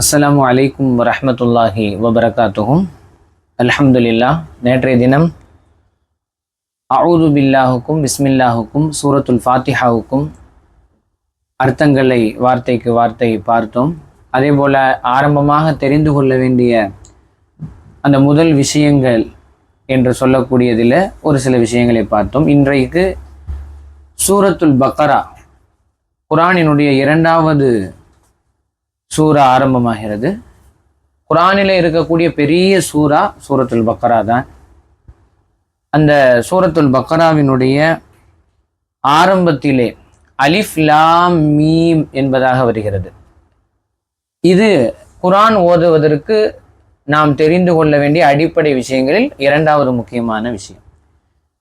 அஸ்லாம் அலைக்கும் வரமத்துல்லாஹி வபரகாத்துகும் அல்ஹம்துலில்லா நேற்றைய தினம் அவுது பில்லாஹுக்கும் பிஸ்மில்லாஹுக்கும் சூரத்துல் ஃபாத்திஹாவுக்கும் அர்த்தங்களை வார்த்தைக்கு வார்த்தை பார்த்தோம். அதே போல ஆரம்பமாக தெரிந்து கொள்ள வேண்டிய அந்த முதல் விஷயங்கள் என்று சொல்லக்கூடியதில் ஒரு சில விஷயங்களை பார்த்தோம். இன்றைக்கு சூரத்துல் பக்கரா குரானினுடைய இரண்டாவது சூரா ஆரம்பமாகிறது. குரானில் இருக்கக்கூடிய பெரிய சூரா சூரத்துல் பக்கரா தான். அந்த சூரத்துல் பக்கராவினுடைய ஆரம்பத்திலே அலிஃப் லாம் மீம் என்பதாக வருகிறது. இது குரான் ஓதுவதற்கு நாம் தெரிந்து கொள்ள வேண்டிய அடிப்படை விஷயங்களில் இரண்டாவது முக்கியமான விஷயம்.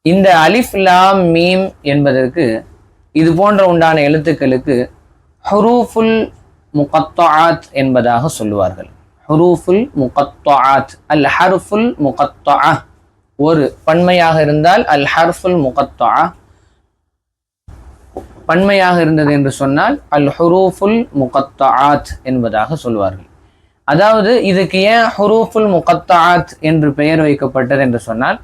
இந்த அலிஃப் லாம் மீம் என்பதற்கு இது போன்ற உண்டான எழுத்துக்களுக்கு ஹுரூஃபுல் முகத்தாத் என்பதாக சொல்லுவார்கள். ஹுரூஃபுல் முகத்தாத். அல் ஹர்ஃபுல் முகத்தா ஒரு பன்மையாக இருந்தால் அல் ஹர்ஃபுல் முகத்தா பன்மையாக இருந்தது என்று சொன்னால் அல் ஹுரூஃபுல் முகத்தாத் என்பதாக சொல்வார்கள் அதாவது இதுக்கு ஏன் ஹுரூஃபுல் முகத்தாத் என்று பெயர் வைக்கப்பட்டது என்று சொன்னால்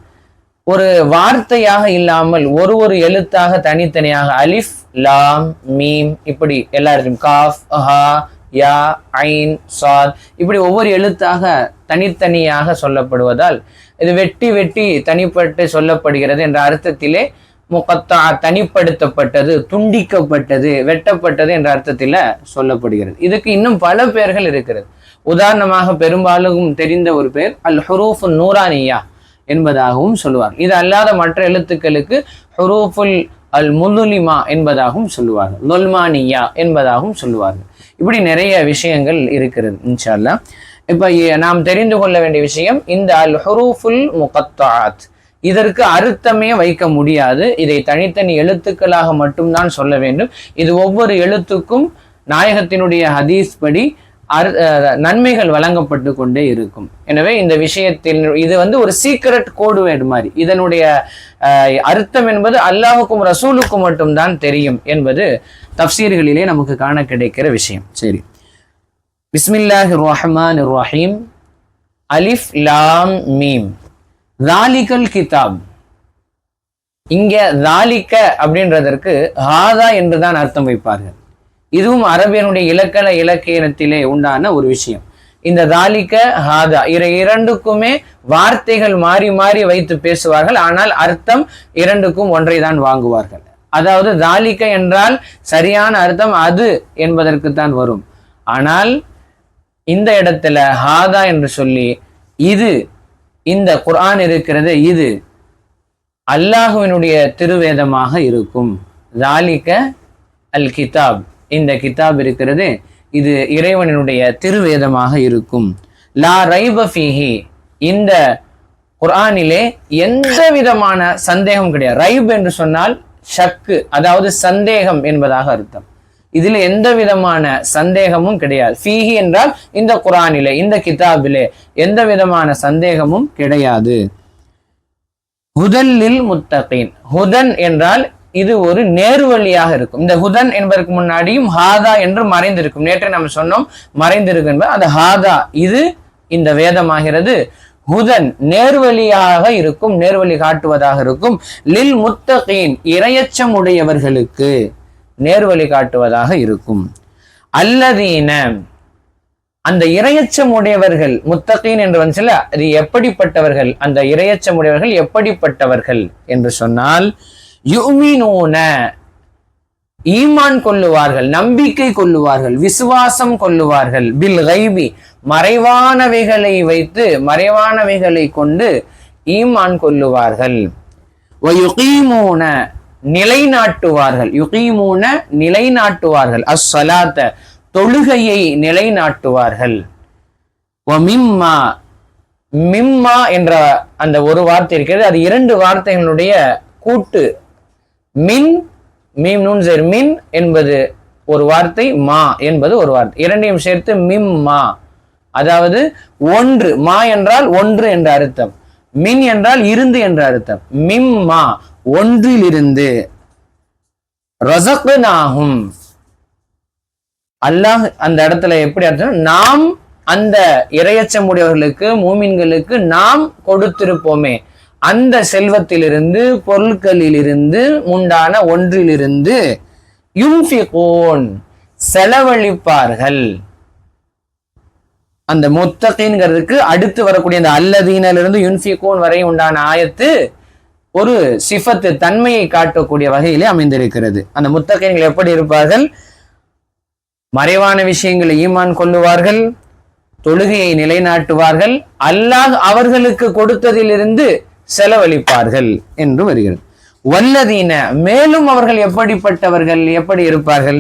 ஒரு வார்த்தையாக இல்லாமல் ஒரு ஒரு எழுத்தாக தனித்தனியாக அலிஃப் லாம் மீம் இப்படி எல்லாருக்கும் காஃப் ஹா யா ஐன் சாத் இப்படி ஒவ்வொரு எழுத்தாக தனித்தனியாக சொல்லப்படுவதால் இது வெட்டி வெட்டி தனிப்பட்டு சொல்லப்படுகிறது என்ற அர்த்தத்திலே முகத்தா தனிப்படுத்தப்பட்டது துண்டிக்கப்பட்டது வெட்டப்பட்டது என்ற அர்த்தத்தில் சொல்லப்படுகிறது. இதுக்கு இன்னும் பல பெயர்கள் இருக்கிறது. உதாரணமாக பெரும்பாலும் தெரிந்த ஒரு பேர் அல் ஹுரூஃப் நூரானியா என்பதாகவும் சொல்லுவார் இது அல்லாத மற்ற எழுத்துக்களுக்கு ஹுரூஃபுல் அல் முதுலிமா என்பதாகவும் சொல்லுவார்கள். நொல்மானியா என்பதாகவும் சொல்லுவார்கள். இப்படி நிறைய விஷயங்கள் இருக்கிறது இன்ஷால்லா இப்போ நாம் தெரிந்து கொள்ள வேண்டிய விஷயம் இந்த அல் ஹுரூஃபுல் முகத்தாத் இதற்கு அர்த்தமே வைக்க முடியாது. இதை தனித்தனி எழுத்துக்களாக மட்டும்தான் சொல்ல வேண்டும். இது ஒவ்வொரு எழுத்துக்கும் நாயகத்தினுடைய ஹதீஸ் படி நன்மைகள் வழங்கப்பட்டு கொண்டே இருக்கும். எனவே இந்த விஷயத்தில் இது வந்து ஒரு சீக்ரெட் கோடு வேர்டு மாதிரி. இதனுடைய அர்த்தம் என்பது அல்லாஹுக்கும் ரசூலுக்கும் மட்டும்தான் தெரியும் என்பது தப்சீர்களிலே நமக்கு காண கிடைக்கிற விஷயம். சரி. பிஸ்மில்லாஹ் ரஹ்மான் ரஹீம் அலிஃப் லாம் மீம். தாலிகல் கிதாப் இங்க தாலிக்க அப்படின்றதற்கு ஹாதா என்றுதான் அர்த்தம் வைப்பார்கள். இதுவும் அரபியனுடைய இலக்கண இலக்கியத்திலே உண்டான ஒரு விஷயம். இந்த தாலிக்க ஹாதா இரு இரண்டுக்குமே வார்த்தைகள் மாறி மாறி வைத்து பேசுவார்கள் ஆனால் அர்த்தம் இரண்டுக்கும் ஒன்றை தான் வாங்குவார்கள். அதாவது தாலிக்க என்றால் சரியான அர்த்தம் அது என்பதற்கு தான் வரும். ஆனால் இந்த இடத்துல ஹாதா என்று சொல்லி இது இந்த குரான் இருக்கிறது இது அல்லாஹுவினுடைய திருவேதமாக இருக்கும். தாலிக்க அல் கிதாப். இந்த கிதாப் இருக்கிறது இது இறைவனுடைய திருவேதமாக இருக்கும். லா ரைபஃபிஹி இந்த குரானிலே எந்த விதமான சந்தேகம் கிடையாது. ரைப் என்று சொன்னால் ஷக்கு அதாவது சந்தேகம் என்பதாக அர்த்தம். இதில் எந்த விதமான சந்தேகமும் கிடையாது. ஃபீஹி என்றால் இந்த குரானிலே இந்த கிதாபிலே எந்த விதமான சந்தேகமும் கிடையாது. ஹுதல்லில் முத்தகின் ஹுதன் என்றால் இது ஒரு நேர்வழியாக இருக்கும். இந்த ஹுதன் என்பதற்கு முன்னாடியும் ஹாதா என்று மறைந்திருக்கும். நேற்று நம்ம சொன்னோம் மறைந்திருக்கும் என்பது அந்த ஹாதா இது இந்த வேதமாகிறது. ஹுதன் நேர்வழியாக இருக்கும் நேர்வழி காட்டுவதாக இருக்கும். லில் முத்தகீன் இரையச்சம் உடையவர்களுக்கு நேர்வழி காட்டுவதாக இருக்கும். அல்லதீன அந்த இரையச்சம் உடையவர்கள் முத்தகீன் என்று வந்துச்சுல அது எப்படிப்பட்டவர்கள்? அந்த இரையச்சம் உடையவர்கள் எப்படிப்பட்டவர்கள் என்று சொன்னால் யுமினூன. ஈமான் கொள்ளுவார்கள் நம்பிக்கை கொள்ளுவார்கள் விசுவாசம் கொள்ளுவார்கள். பில் கைபி மறைவானவைகளை வைத்து மறைவானவைகளை கொண்டு ஈமான் கொள்ளுவார்கள். நிலைநாட்டுவார்கள். யுகீமூன நிலைநாட்டுவார்கள். அஸ்ஸலாத்த தொழுகையை நிலைநாட்டுவார்கள். மிம்மா மிம்மா என்ற அந்த ஒரு வார்த்தை இருக்கிறது. அது இரண்டு வார்த்தைகளுடைய கூட்டு. மின் மீம் நூன் சேர் மின் என்பது ஒரு வார்த்தை மா என்பது ஒரு வார்த்தை. இரண்டையும் சேர்த்து மிம் மா. அதாவது ஒன்று மா என்றால் ஒன்று என்ற அர்த்தம். மின் என்றால் இருந்து என்ற அர்த்தம். மிம் மா ஒன்றிலிருந்து. ரசக்னாகும் அல்லாஹ் அந்த இடத்துல எப்படி அர்த்தம் நாம் அந்த இரையச்சமுடையவர்களுக்கு மூமின்களுக்கு நாம் கொடுத்திருப்போமே. அந்த செல்வத்திலிருந்து பொருட்களிலிருந்து உண்டான ஒன்றிலிருந்து யும்ஃபிகோன் செலவழிப்பார்கள். அந்த முத்தகின்கிறதுக்கு அடுத்து வரக்கூடிய அந்த அல்லதீனிலிருந்து யுன்ஃபிகோன் வரை உண்டான ஆயத்து ஒரு சிஃபத்து தன்மையை காட்டக்கூடிய வகையிலே அமைந்திருக்கிறது. அந்த முத்தகைன்கள் எப்படி இருப்பார்கள்? மறைவான விஷயங்களை ஈமான் கொள்ளுவார்கள் தொழுகையை நிலைநாட்டுவார்கள். அல்லாஹ் அவர்களுக்கு கொடுத்ததிலிருந்து செலவழிப்பார்கள் என்று வருகிறது. வல்லதீன மேலும் அவர்கள் எப்படிப்பட்டவர்கள் எப்படி இருப்பார்கள்?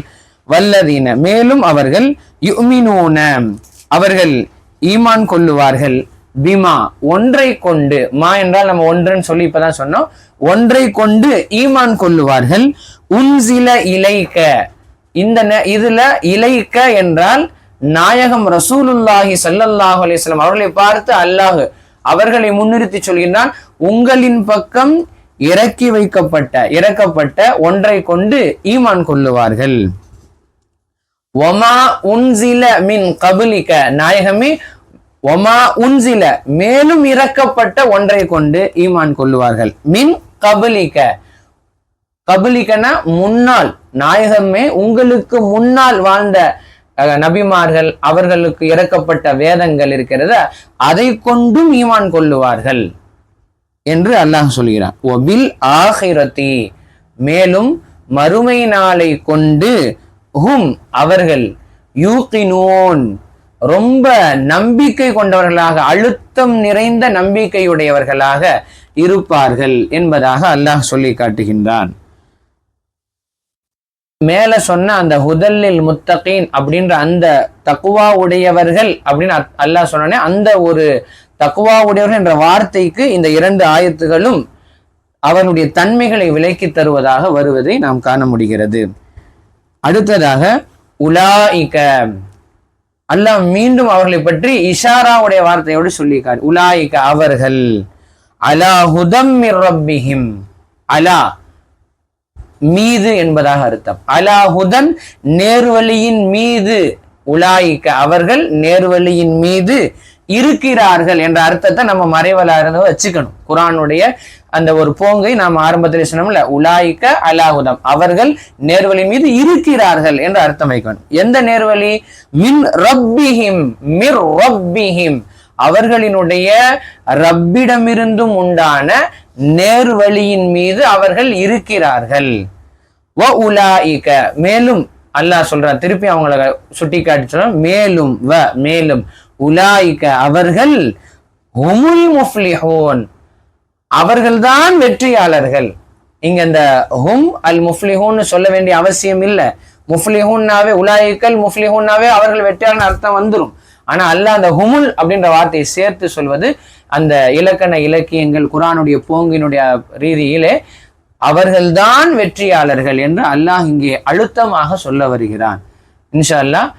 வல்லதீன மேலும் அவர்கள் யுமினூன அவர்கள் ஈமான் கொள்ளுவார்கள். பிமா ஒன்றை கொண்டு மா என்றால் நம்ம ஒன்றுன்னு சொல்லி இப்பதான் சொன்னோம். ஒன்றை கொண்டு ஈமான் கொள்ளுவார்கள். உன்சில இலைக்க இந்த இதுல இலைக்க என்றால் நாயகம் ரசூலுல்லாஹி சல்லல்லாஹு அலிஸ்லாம் அவர்களை பார்த்து அல்லாஹ் அவர்களை முன்னிறுத்தி சொல்கின்றான் உங்களின் பக்கம் இறக்கி வைக்கப்பட்ட இறக்கப்பட்ட ஒன்றை கொண்டு ஈமான் கொள்ளுவார்கள். ஒமா உன்சில மின் கபுலிக்க நாயகமே ஒமா உன்சில மேலும் இறக்கப்பட்ட ஒன்றை கொண்டு ஈமான் கொள்ளுவார்கள். மின் கபுலிக்க கபுலிக்கனா முன்னால். நாயகமே உங்களுக்கு முன்னால் வாழ்ந்த நபிமார்கள் அவர்களுக்கு இறக்கப்பட்ட வேதங்கள் இருக்கிறத அதை கொண்டும் ஈமான் கொள்ளுவார்கள் என்று அல்லாஹ் சொல்கிறான். ஒபில் ஆஹிரதி மேலும் மறுமை நாளை கொண்டு ஹும் அவர்கள் யூகினோன். ரொம்ப நம்பிக்கை கொண்டவர்களாக அழுத்தம் நிறைந்த நம்பிக்கையுடையவர்களாக இருப்பார்கள் என்பதாக அல்லாஹ் சொல்லி காட்டுகின்றான். மேல சொன்ன அந்த ஹுதல்லில் முத்தகீன் அப்படின்ற அந்த தக்குவா உடையவர்கள் அப்படின்னு அல்லாஹ் சொன்னோன்னே அந்த ஒரு தக்குவா உடையவர்கள் என்ற வார்த்தைக்கு இந்த இரண்டு ஆயத்துகளும் அவனுடைய தன்மைகளை விலக்கி தருவதாக வருவதை நாம் காண முடிகிறது. அடுத்ததாக உலாயிக. அல்லாஹ் மீண்டும் அவர்களை பற்றி இஷாராவுடைய வார்த்தையோடு சொல்லியிருக்கார். உலாயிக அவர்கள். அலா ஹுதம் ரப்பிஹிம். அலா மீது என்பதாக அர்த்தம். அலாஹுதன் நேர்வழியின் மீது. உலாயிக்க அவர்கள் நேர்வழியின் மீது இருக்கிறார்கள் என்ற அர்த்தத்தை நம்ம மறைவலா இருந்து வச்சுக்கணும். குரானுடைய அந்த ஒரு போங்கை நாம் ஆரம்பத்தில் சொன்னோம்ல உலாயிக்க அலாஹுதம் அவர்கள் நேர்வழி மீது இருக்கிறார்கள் என்று அர்த்தம் வைக்கணும். எந்த நேர்வழி? மின் ரப்பிஹிம் மிர் ரப்பிஹிம். அவர்களினுடைய ரப்பிடமிருந்தும் உண்டான நேர்வழியின் மீது அவர்கள் இருக்கிறார்கள். வ உலாயிக. மேலும் அல்லாஹ் சொல்றான் திருப்பி அவங்கள சுட்டி காட்டி மேலும் வ மேலும். உலாயிக. அவர்கள் ஹுமுல் முஃப்லிஹோன். அவர்கள்தான் வெற்றியாளர்கள். இங்க இந்த ஹும் அல் முஃப்லிஹூன்னு சொல்ல வேண்டிய அவசியம் இல்லை. முஃப்லிஹூன்னாவே உலாயிக்கல் முஃப்லிஹூன்னாவே அவர்கள் வெற்றியாளர் அர்த்தம் வந்துடும் ஆனா அல்லாஹ் அந்த ஹுமுல் அப்படின்ற வார்த்தையை சேர்த்து சொல்வது அந்த இலக்கண இலக்கியங்கள் குரானுடைய போங்கினுடைய ரீதியிலே அவர்கள்தான் வெற்றியாளர்கள் என்று அல்லாஹ் இங்கே அழுத்தமாக சொல்ல வருகிறான். இன்ஷா அல்லாஹ்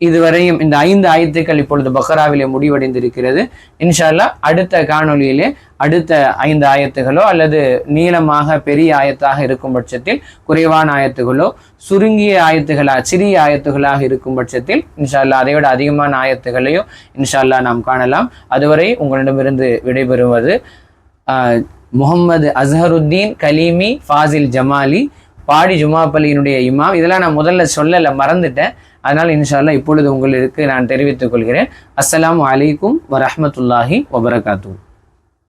இதுவரையும் இந்த ஐந்து ஆயத்துக்கள் இப்பொழுது பக்ராவிலே முடிவடைந்திருக்கிறது. இன்ஷா அல்லாஹ் அடுத்த காணொளியிலே அடுத்த ஐந்து ஆயத்துகளோ அல்லது நீளமாக பெரிய ஆயத்தாக இருக்கும் பட்சத்தில் குறைவான ஆயத்துகளோ சுருங்கிய ஆயத்துகளாக சிறிய ஆயத்துகளாக இருக்கும் பட்சத்தில் இன்ஷா அதை விட அதிகமான ஆயத்துகளையும் இன்ஷால்லா நாம் காணலாம். அதுவரை உங்களிடமிருந்து விடைபெறுவது முகமது முகம்மது அஸ்ஹருத்தீன் கலீமி ஃபாசில் ஜமாலி பாடி ஜுமாப்பள்ளியினுடைய இமாம். இதெல்லாம் நான் முதல்ல சொல்லலை மறந்துட்டேன். அதனால் இன்ஷா இப்பொழுது உங்களுக்கு நான் தெரிவித்துக் கொள்கிறேன். அஸ்லாம் வலைக்கும் வரமத்துல்லாஹி வபரகாத்தூ